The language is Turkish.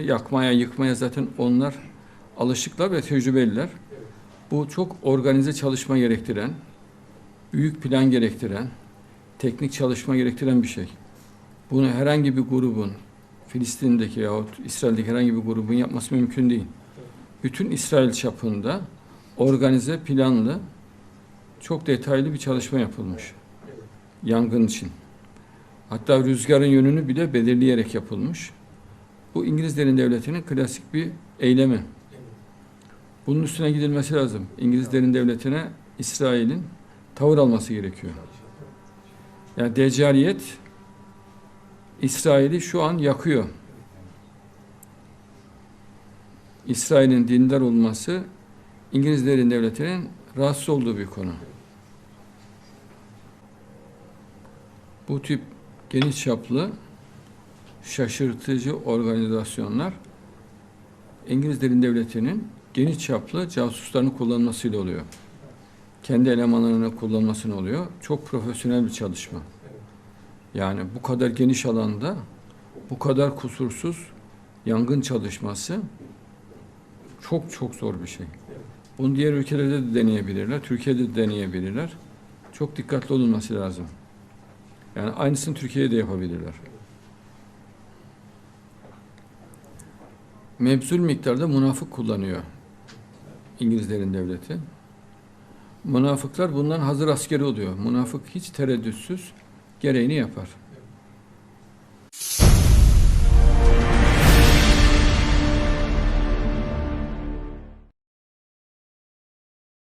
Yakmaya, yıkmaya zaten onlar alışıklar ve tecrübeliler. Bu çok organize çalışma gerektiren, büyük plan gerektiren, teknik çalışma gerektiren bir şey. Bunu herhangi bir grubun, Filistin'deki yahut İsrail'deki herhangi bir grubun yapması mümkün değil. Bütün İsrail çapında organize, planlı, çok detaylı bir çalışma yapılmış. Yangın için. Hatta rüzgarın yönünü bile belirleyerek yapılmış. Bu İngiliz derin devletinin klasik bir eylemi. Bunun üstüne gidilmesi lazım. İngiliz derin devletine İsrail'in tavır alması gerekiyor. Yani decaliyet İsrail'i şu an yakıyor. İsrail'in dindar olması İngiliz derin devletinin rahatsız olduğu bir konu. Bu tip geniş çaplı şaşırtıcı organizasyonlar İngiliz derin devletinin geniş çaplı casuslarını kullanmasıyla oluyor. Kendi elemanlarını kullanmasını oluyor. Çok profesyonel bir çalışma. Yani bu kadar geniş alanda bu kadar kusursuz yangın çalışması çok çok zor bir şey. Bunu diğer ülkelerde de deneyebilirler. Türkiye'de de deneyebilirler. Çok dikkatli olunması lazım. Yani aynısını Türkiye'de de yapabilirler. Mebzul miktarda münafık kullanıyor İngilizlerin devleti. Münafıklar bundan hazır askeri oluyor. Münafık hiç tereddütsüz gereğini yapar.